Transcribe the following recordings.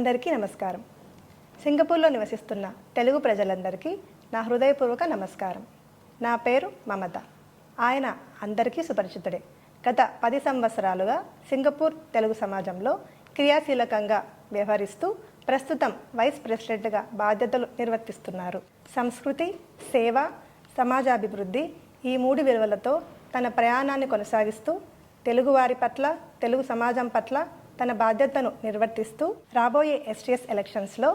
అందరికీ నమస్కారం. సింగపూర్లో నివసిస్తున్న తెలుగు ప్రజలందరికీ నా హృదయపూర్వక నమస్కారం. నా పేరు మమత. ఆయన అందరికీ సుపరిచితుడే. గత పది సంవత్సరాలుగా సింగపూర్ తెలుగు సమాజంలో క్రియాశీలకంగా వ్యవహరిస్తూ ప్రస్తుతం వైస్ ప్రెసిడెంట్గా బాధ్యతలు నిర్వర్తిస్తున్నారు. సంస్కృతి సేవ సమాజాభివృద్ధి ఈ మూడు విలువలతో తన ప్రయాణాన్ని కొనసాగిస్తూ తెలుగువారి పట్ల తెలుగు సమాజం పట్ల తన బాధ్యతను నిర్వర్తిస్తూ రాబోయే ఎస్టీఎస్ ఎలక్షన్స్లో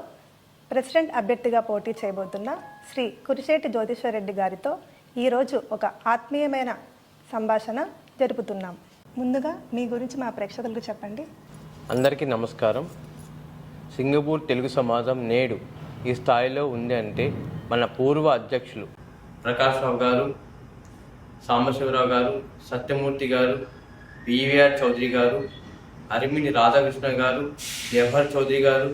ప్రెసిడెంట్ అభ్యర్థిగా పోటీ చేయబోతున్న శ్రీ కురిశేటి జ్యోతిశ్వరరెడ్డి గారితో ఈరోజు ఒక ఆత్మీయమైన సంభాషణ జరుపుతున్నాం. ముందుగా మీ గురించి మా ప్రేక్షకులకు చెప్పండి. అందరికీ నమస్కారం. సింగపూర్ తెలుగు సమాజం నేడు ఈ స్థాయిలో ఉంది అంటే మన పూర్వ అధ్యక్షులు ప్రకాష్ రావు గారు సాంబశివరావు గారు సత్యమూర్తి గారు పివిఆర్ చౌదరి గారు అరిమిని రాధాకృష్ణ గారు జవహర్ చౌదరి గారు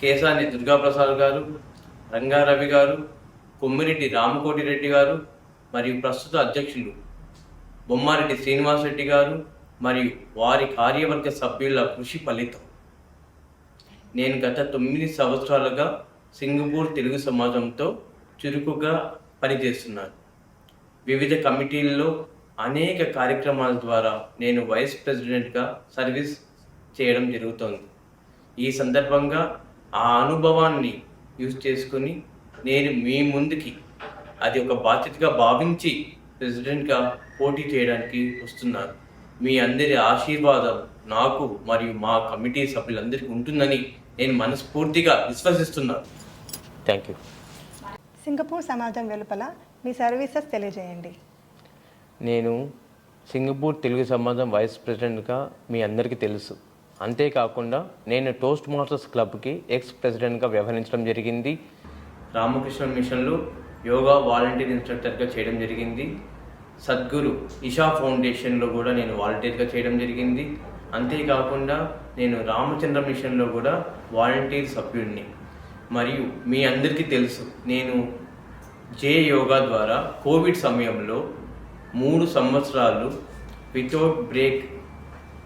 కేశాని దుర్గాప్రసాద్ గారు రంగారవి గారు కొమ్మిరెడ్డి రామకోటి రెడ్డి గారు మరియు ప్రస్తుత అధ్యక్షులు బొమ్మారెడ్డి శ్రీనివాసరెడ్డి గారు మరియు వారి కార్యవర్గ సభ్యుల కృషి ఫలితం. నేను గత తొమ్మిది సంవత్సరాలుగా సింగపూర్ తెలుగు సమాజంతో చురుకుగా పనిచేస్తున్నాను. వివిధ కమిటీల్లో అనేక కార్యక్రమాల ద్వారా నేను వైస్ ప్రెసిడెంట్గా సర్వీస్ చేయడం జరుగుతోంది. ఈ సందర్భంగా ఆ అనుభవాన్ని యూజ్ చేసుకుని నేను మీ ముందుకి అది ఒక బాధ్యతగా భావించి ప్రెసిడెంట్గా పోటీ చేయడానికి వస్తున్నాను. మీ అందరి ఆశీర్వాదం నాకు మరియు మా కమిటీ సభ్యులందరికీ ఉంటుందని నేను మనస్ఫూర్తిగా విశ్వసిస్తున్నాను. థ్యాంక్ యూ సింగపూర్ సమాజం వెలుపల మీ సర్వీసెస్ తెలియజేయండి. నేను సింగపూర్ తెలుగు సమాజం వైస్ ప్రెసిడెంట్గా మీ అందరికీ తెలుసు. అంతేకాకుండా నేను టోస్ట్ మాస్టర్స్ క్లబ్కి ఎక్స్ ప్రెసిడెంట్గా వ్యవహరించడం జరిగింది. రామకృష్ణ మిషన్లో యోగా వాలంటీర్ ఇన్స్ట్రక్టర్గా చేయడం జరిగింది. సద్గురు ఇషా ఫౌండేషన్లో కూడా నేను వాలంటీర్గా చేయడం జరిగింది. అంతేకాకుండా నేను రామచంద్ర మిషన్లో కూడా వాలంటీర్ సభ్యుడిని మరియు మీ అందరికీ తెలుసు నేను జే యోగా ద్వారా కోవిడ్ సమయంలో మూడు సంవత్సరాలు వితౌట్ బ్రేక్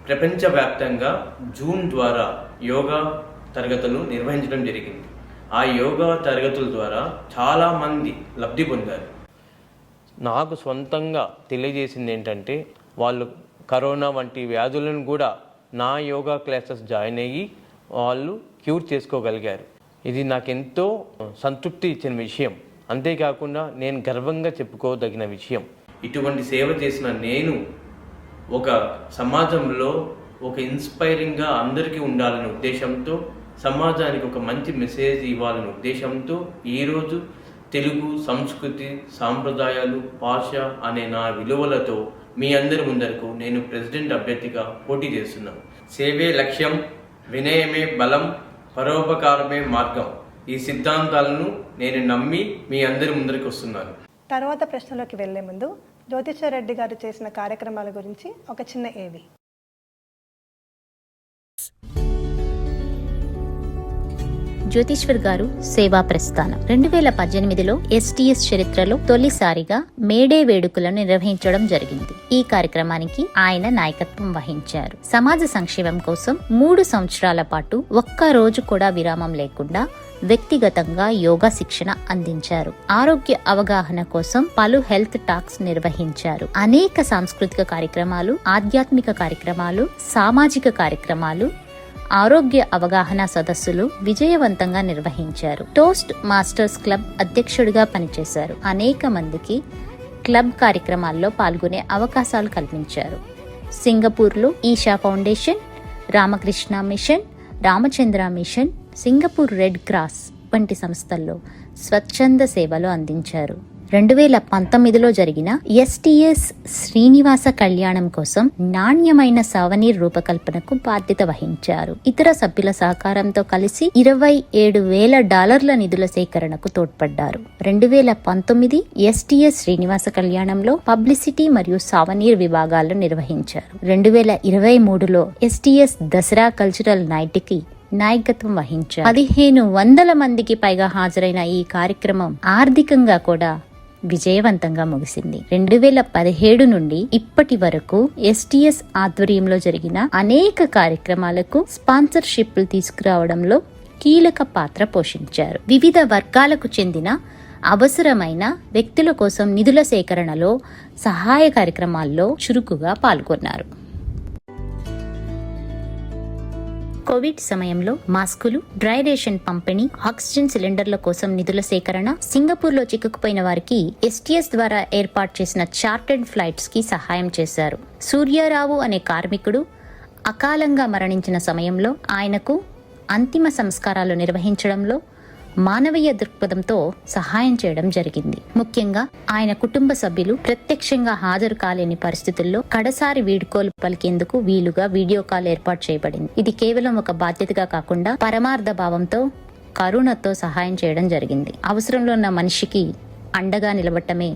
ప్రపంచవ్యాప్తంగా జూన్ ద్వారా యోగా తరగతులు నిర్వహించడం జరిగింది. ఆ యోగా తరగతుల ద్వారా చాలామంది లబ్ధి పొందారు. నాకు సొంతంగా తెలియజేసింది ఏంటంటే వాళ్ళు కరోనా వంటి వ్యాధులను కూడా నా యోగా క్లాసెస్ జాయిన్ అయ్యి వాళ్ళు క్యూర్ చేసుకోగలిగారు. ఇది నాకెంతో సంతృప్తి ఇచ్చిన విషయం. అంతేకాకుండా నేను గర్వంగా చెప్పుకోదగిన విషయం. ఇటువంటి సేవ చేసిన నేను ఒక సమాజంలో ఒక ఇన్స్పైరింగ్గా అందరికీ ఉండాలనే ఉద్దేశంతో సమాజానికి ఒక మంచి మెసేజ్ ఇవ్వాలనే ఉద్దేశంతో ఈరోజు తెలుగు సంస్కృతి సాంప్రదాయాలు భాష అనే నా విలువలతో మీ అందరి ముందరకు నేను ప్రెసిడెంట్ అభ్యర్థిగా పోటీ చేస్తున్నాను సేవే లక్ష్యం వినయమే బలం పరోపకారమే మార్గం. ఈ సిద్ధాంతాలను నేను నమ్మి మీ అందరి ముందరికి వస్తున్నాను. తర్వాత ప్రశ్నలోకి వెళ్ళే ముందు జ్యోతిశ్వర్ రెడ్డి గారు చేసిన కార్యక్రమాల గురించి ఒక చిన్న ఏవి? జ్యోతిష్వర్ గారు సేవా ప్రస్థానం. రెండు వేల పద్దెనిమిదిలో ఎస్టీఎస్ చరిత్రలో తొలిసారిగా మేడే వేడుకలను నిర్వహించడం జరిగింది. ఈ కార్యక్రమానికి ఆయన నాయకత్వం వహించారు. సమాజ సంక్షేమం కోసం మూడు సంవత్సరాల పాటు ఒక్క రోజు కూడా విరామం లేకుండా వ్యక్తిగతంగా యోగా శిక్షణ అందించారు. ఆరోగ్య అవగాహన కోసం పలు హెల్త్ టాక్స్ నిర్వహించారు. అనేక సాంస్కృతిక కార్యక్రమాలు ఆధ్యాత్మిక కార్యక్రమాలు సామాజిక కార్యక్రమాలు ఆరోగ్య అవగాహన సదస్సులు విజయవంతంగా నిర్వహించారు. టోస్ట్ మాస్టర్స్ క్లబ్ అధ్యక్షుడిగా పనిచేశారు. అనేక మందికి క్లబ్ కార్యక్రమాల్లో పాల్గొనే అవకాశాలు కల్పించారు. సింగపూర్లో Isha Foundation Ramakrishna Mission Ramachandra Mission Singapore Red Cross వంటి సంస్థల్లో స్వచ్ఛంద సేవలు అందించారు. రెండు వేల పంతొమ్మిదిలో జరిగిన ఎస్టీఎస్ శ్రీనివాస కళ్యాణం కోసం నాణ్యమైన సవనీర్ రూపకల్పనకు బాధ్యత వహించారు. ఇతర సభ్యుల సహకారంతో కలిసి ఇరవై ఏడు వేల డాలర్ల నిధుల సేకరణకు తోడ్పడ్డారు. రెండు వేల పంతొమ్మిది ఎస్టీఎస్ శ్రీనివాస కళ్యాణంలో పబ్లిసిటీ మరియు సావనీర్ విభాగాలను నిర్వహించారు. రెండు వేల ఇరవై మూడులో ఎస్టీఎస్ దసరా కల్చరల్ నైట్కి నాయకత్వం వహించారు. పదిహేను వందల మందికి పైగా హాజరైన ఈ కార్యక్రమం ఆర్థికంగా కూడా విజయవంతంగా ముగిసింది. రెండు వేల పదిహేడు నుండి ఇప్పటి వరకు ఎస్టీఎస్ ఆధ్వర్యంలో జరిగిన అనేక కార్యక్రమాలకు స్పాన్సర్షిప్లు తీసుకురావడంలో కీలక పాత్ర పోషించారు. వివిధ వర్గాలకు చెందిన అవసరమైన వ్యక్తుల కోసం నిధుల సేకరణలో సహాయ కార్యక్రమాల్లో చురుకుగా పాల్గొన్నారు. కోవిడ్ సమయంలో మాస్కులు డ్రై రేషన్ పంపిణీ ఆక్సిజన్ సిలిండర్ల కోసం నిధుల సేకరణ సింగపూర్లో చిక్కుకుపోయిన వారికి ఎస్టీఎస్ ద్వారా ఏర్పాటు చేసిన చార్టెడ్ ఫ్లైట్స్కి సహాయం చేశారు. సూర్యారావు అనే కార్మికుడు అకాలంగా మరణించిన సమయంలో ఆయనకు అంతిమ సంస్కారాలు నిర్వహించడంలో మానవీయ దృక్పథంతో సహాయం చేయడం జరిగింది. ముఖ్యంగా ఆయన కుటుంబ సభ్యులు ప్రత్యక్షంగా హాజరు కాలేని పరిస్థితుల్లో కడసారి వీడ్కోలు పలికేందుకు వీలుగా వీడియో కాల్ ఏర్పాటు చేయబడింది. ఇది కేవలం ఒక బాధ్యతగా కాకుండా పరమార్థ భావంతో కరుణతో సహాయం చేయడం జరిగింది. అవసరంలో ఉన్న మనిషికి అండగా నిలబడటమే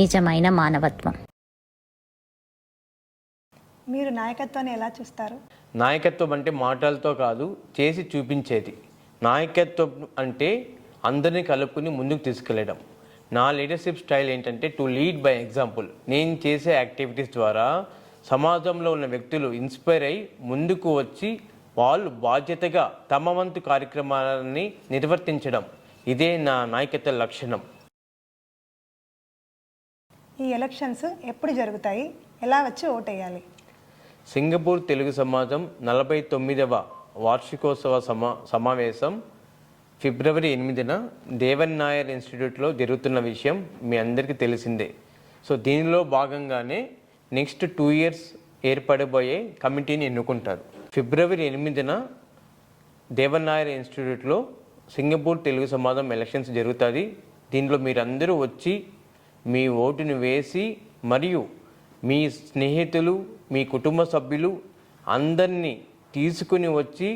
నిజమైన మానవత్వం. మీరు నాయకత్వాన్ని ఎలా చూస్తారు? నాయకత్వం అంటే మాటలతో కాదు చేసి చూపించేది. నాయకత్వం అంటే అందరినీ కలుపుకుని ముందుకు తీసుకెళ్ళడం. నా లీడర్షిప్ స్టైల్ ఏంటంటే టు లీడ్ బై ఎగ్జాంపుల్ నేను చేసే యాక్టివిటీస్ ద్వారా సమాజంలో ఉన్న వ్యక్తులు ఇన్స్పైర్ అయి ముందుకు వచ్చి వాళ్ళు బాధ్యతగా తమ వంతు కార్యక్రమాలని నిర్వర్తించడం. ఇదే నా నాయకత్వ లక్షణం. ఈ ఎలక్షన్స్ ఎప్పుడు జరుగుతాయి? ఎలా వచ్చి ఓటేయాలి? సింగపూర్ తెలుగు సమాజం నలభై తొమ్మిదవ వార్షికోత్సవ సమా సమావేశం ఫిబ్రవరి ఎనిమిదిన దేవన్ నాయర్ ఇన్స్టిట్యూట్లో జరుగుతున్న విషయం మీ అందరికీ తెలిసిందే. సో దీనిలో భాగంగానే నెక్స్ట్ టూ ఇయర్స్ ఏర్పడబోయే కమిటీని ఎన్నుకుంటారు. ఫిబ్రవరి ఎనిమిదిన దేవన్ నాయర్ ఇన్స్టిట్యూట్లో సింగపూర్ తెలుగు సమాజం ఎలక్షన్స్ జరుగుతుంది దీనిలో మీరందరూ వచ్చి మీ ఓటును వేసి మరియు మీ స్నేహితులు మీ కుటుంబ సభ్యులు అందరినీ తీసుకుని వచ్చి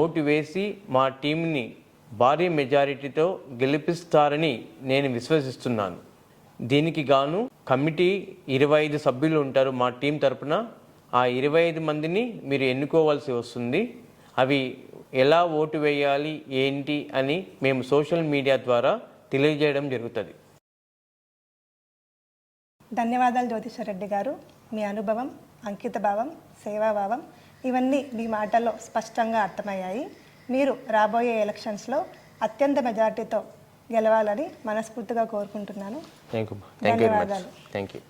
ఓటు వేసి మా టీంని భారీ మెజారిటీతో గెలిపిస్తారని నేను విశ్వసిస్తున్నాను. దీనికి గాను కమిటీ ఇరవై ఐదు సభ్యులు ఉంటారు మా టీం తరపున. ఆ ఇరవై ఐదు మందిని మీరు ఎన్నుకోవాల్సి వస్తుంది. అవి ఎలా ఓటు వేయాలి ఏంటి అని మేము సోషల్ మీడియా ద్వారా తెలియజేయడం జరుగుతుంది. ధన్యవాదాలు జ్యోతిషరెడ్డి గారు. మీ అనుభవం అంకిత భావం సేవాభావం ఇవన్నీ మీ మాటల్లో స్పష్టంగా అర్థమయ్యాయి. మీరు రాబోయే ఎలక్షన్స్లో అత్యంత మెజార్టీతో గెలవాలని మనస్ఫూర్తిగా కోరుకుంటున్నాను. ధన్యవాదాలు. Thank you